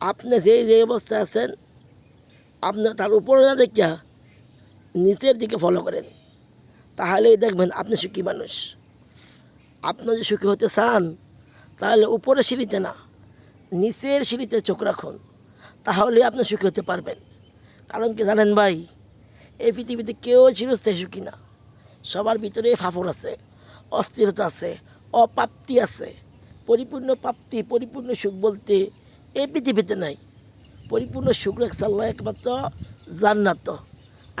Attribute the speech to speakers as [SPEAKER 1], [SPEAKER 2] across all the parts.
[SPEAKER 1] আপনি যেই যে অবস্থায় আছেন আপনার তার উপরে না দেখিয়া নিচের দিকে ফলো করেন। তাহলেই দেখবেন আপনি সুখী মানুষ। আপনি যদি সুখী হতে চান, তাহলে উপরে সিঁড়িতে না, নিচের সিঁড়িতে চোখ রাখুন। তাহলে আপনি সুখী হতে পারবেন। কারণ কি জানেন ভাই, এই পৃথিবীতে কেউ চিরস্থায়ী সুখী না। সবার ভিতরে ফাফর আছে, অস্থিরতা আছে, অপ্রাপ্তি আছে। পরিপূর্ণ প্রাপ্তি, পরিপূর্ণ সুখ বলতে এই পৃথিবীতে নাই। পরিপূর্ণ সুখ রাখছে আল্লাহ একমাত্র জান্নাত।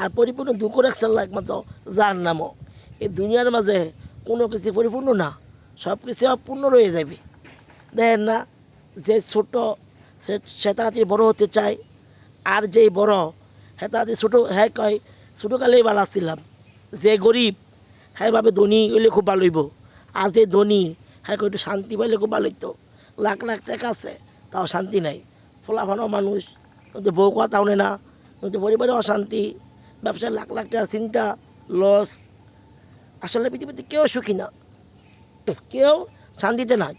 [SPEAKER 1] আর পরিপূর্ণ দুঃখ রাখছে আল্লাহ একমাত্র যার নামও এই দুনিয়ার মাঝে কোনো কিছু পরিপূর্ণ না সব কিছু অপূর্ণ রয়ে যাবে। দেখেন না, যে ছোট সে তাড়াতাড়ি বড় হতে চায়, আর যেই বড় হ্যাঁ তাড়াতাড়ি ছোটো হ্যাঁ কয় ছোটোকালেই ভালো ছিলাম যে গরিব হ্যাঁ ভাবে ধনী হইলে খুব ভালো হইব। আর যে ধনী হ্যাঁ একটু শান্তি পাইলে খুব ভালো হইতো। লাখ লাখ টাকা আছে তাও শান্তি নাই। ফলাফানো মানুষ। নয়তো বউ কথা শুনে না। নয়তো পরিবারে অশান্তি। ব্যবসায় লাখ লাখ টাকার চিন্তা লস আসলে পৃথিবীতে কেউ সুখী না। কেউ শান্তিতে নাই।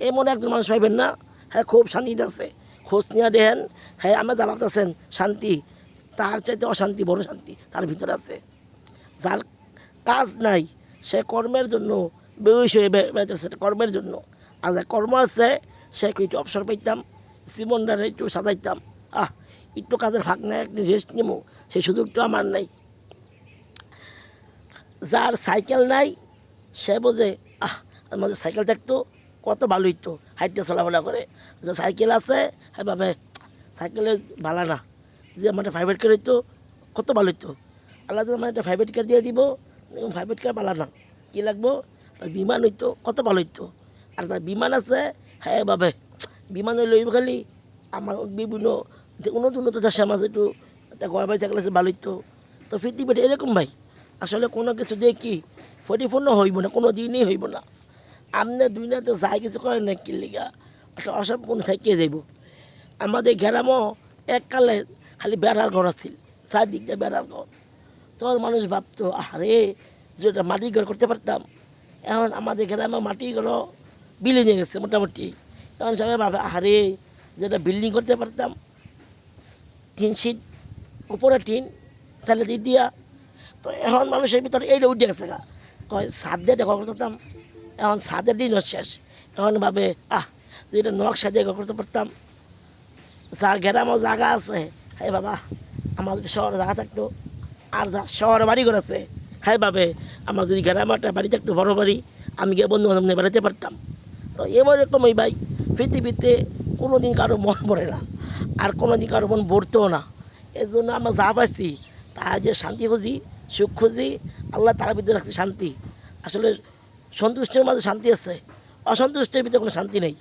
[SPEAKER 1] এমন একজন মানুষ পাইবেন না? হ্যাঁ খুব শান্তিতে আছে। খোঁজ নিয়ে দেখেন। হ্যাঁ আমরা দাঁড়াতে আছেন। শান্তি। তার চাইতে অশান্তি, বড় শান্তি তার ভিতরে আছে। যার কাজ নাই, সে কর্মের জন্য বেউস হয়ে বেড়াইতেছে। কর্মের জন্য। আর যার কর্ম আছে সে একটু অবসর পাইতাম জীবনটারে একটু সাজাইতাম। আহ, একটু কাজের ফাঁক নাই, একটু রেস্ট নেব সেই সুযোগটা আমার নাই। যার সাইকেল নাই, সে বোঝে, আহ আমাদের সাইকেল থাকতো, কত ভালো হইতো হাইটে চলাফেরা করে। যে সাইকেল আছে হ্যাঁ ভাবে সাইকেলে ভালো না। যে আমার প্রাইভেট কার হইতো, কত ভালো হইতো। আল্লাহ আমার একটা প্রাইভেট কার দিয়ে দিব প্রাইভেট কার ভালো না। কী লাগবো? বিমান হইতো, কত ভালো হইতো। আর তার বিমান আছে হ্যাঁ বাবে বিমান হইলে হইব খালি আমার বিভিন্ন উন্নত উন্নত দেশে আমার একটু একটা ঘর বাড়ি থাকলে সে ভালো হইতো তো পৃথিবীটা এরকম ভাই। আসলে কোনো কিছু কি? পরিপূর্ণ হইব না, কোনো দিনই হইব না। আপনি দুনিয়াতে যাই কিছু করেন না কি লিগা? একটা অসম্পূর্ণ থেকে যাইব। আমাদের গ্রামও এককালে খালি বেড়ার ঘর আছিল, চারদিকটা বেড়ার ঘর। তোর মানুষ ভাবতো আরে যেটা মাটির ঘর করতে পারতাম। এখন আমাদের গ্রামে মাটির ঘর বিলে নিয়ে গেছে মোটামুটি। এখন সবাই ভাবে আরে যেটা বিল্ডিং করতে পারতাম, টিন শিট উপরে টিন তাহলে দিয়ে তো এখন মানুষের ভিতরে এইটা উঠে গেছে গা। কয়, সাত দিয়ে ঘর করতাম, এখন সাদের দিন শেষ। এখন ভাবে, আহ যেটা নকশা দিয়ে করতে পারতাম, যার গ্রামও জায়গা আছে হ্যাঁ বাবা যদি শহরে জায়গা থাকতো, আর যা শহরে বাড়ি ঘর আছে হ্যাঁ ভাবে আমার যদি গ্রামে একটা বাড়ি থাকতো, বড় বাড়ি, আমি গিয়ে বন্ধু বান্ধব নিয়ে বেড়াতে পারতাম। তো এরকমই ভাই পৃথিবীতে কোনো দিন কারও মন পড়ে না, আর কোনো দিন কারও মন ভরতেও না। এর জন্য আমরা যা পাইছি, তা যে শান্তি খুঁজি, সুখ খুঁজি, আল্লাহ তার ভিতরে রাখছে শান্তি। আসলে সন্তুষ্টের মাঝে শান্তি আছে, অসন্তুষ্টের ভিতরে কোনো শান্তি নেই।